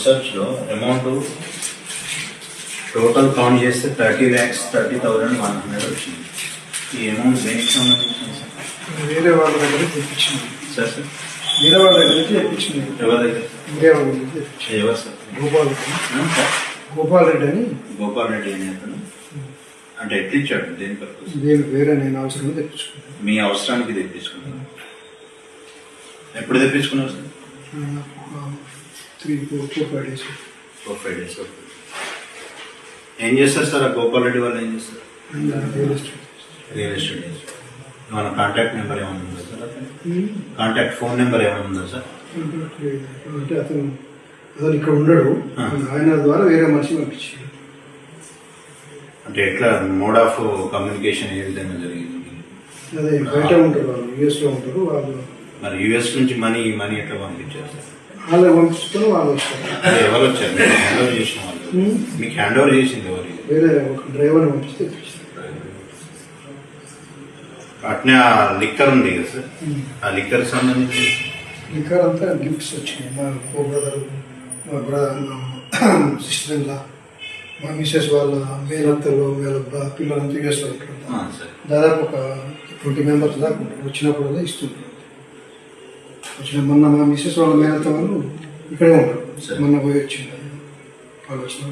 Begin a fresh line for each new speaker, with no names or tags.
రీసెర్చ్లో amount total count చేస్తే thirty lakhs thirty thousand one hundred వచ్చింది. ఈ అమౌంట్ దేనికి సంబంధించింది సార్?
వేరే వాళ్ళ దగ్గర తెప్పించింది.
Sir sir?
వేరే వాళ్ళ దగ్గర తెప్పించింది.
ఎవరి దగ్గర?
వేరే వాళ్ళ దగ్గర
ఎవరు సార్?
గోపాల్ గోపాల్ రెడ్డి అని?
గోపాల్ రెడ్డి అని అతను అంటే ఎట్లా ఇచ్చాడు దేని పర్పస్
వేరే నేను అవసరం తెప్పించుకున్నాను
మీ అవసరానికి తెప్పించుకున్నాను ఎప్పుడు తెప్పించుకున్నారు sir?
Three four four five days.
Four five days ఏం చేస్తారు సార్? ఆ గోపాల్ రెడ్డి వాళ్ళు ఏం చేస్తారు?
Real estate.
రియల్ ఎస్టేట్ చేస్తారు. మన కాంటాక్ట్ నెంబర్ ఏమైనా ఉందా సార్ అతను? కాంటాక్ట్ ఫోన్ నెంబర్ ఏమైనా ఉందా సార్?
అంటే అతను అతను ఇక్కడ ఉండడు. ఆయన ద్వారా వేరే మనిషి పంపించాడు.
అంటే ఎట్లా మోడ్ ఆఫ్ కమ్యూనికేషన్ ఏ విధంగా జరిగింది?
అదే బయట ఉంటారు వాళ్ళు యూఎస్లో ఉంటారు వాళ్ళు.
మరి యుఎస్ నుంచి మనీ మనీ ఎట్లా పంపించారు సార్?
వాళ్ళకి పంపించుకొని వాళ్ళు
ఎవరు వచ్చారు? మీకు హ్యాండ్ ఓవర్ చేసిన వాళ్ళు.
Hmm.
మీకు హ్యాండ్ ఓవర్ చేసింది ఎవరు?
వేరే ఒక డ్రైవర్ని పంపిస్తే
అట్నే ఆ లిక్కర్ ఉంది కదా సార్? ఆ లిక్కర్ సంబంధించి?
ఇంకా అంతా గిఫ్ట్స్ వచ్చినాయి. మా కో బ్రదర్ మా బ్రదర్ సిస్టర్ ఇలా మా మిసెస్ వాళ్ళ మేనత్తలు వీళ్ళ బ- పిల్లలంతా
ఆ, సార్.
దాదాపు ఒక ట్వంటీ మెంబర్స్ దాకా ఉంటారు వచ్చినప్పుడు ఇస్తుంటారు. వచ్చిన మొన్న మా మిస్సెస్ వాళ్ళ మేనత్త వాళ్ళు ఇక్కడే ఉంటారు మొన్న పోయి వచ్చిన వాళ్ళు వచ్చిన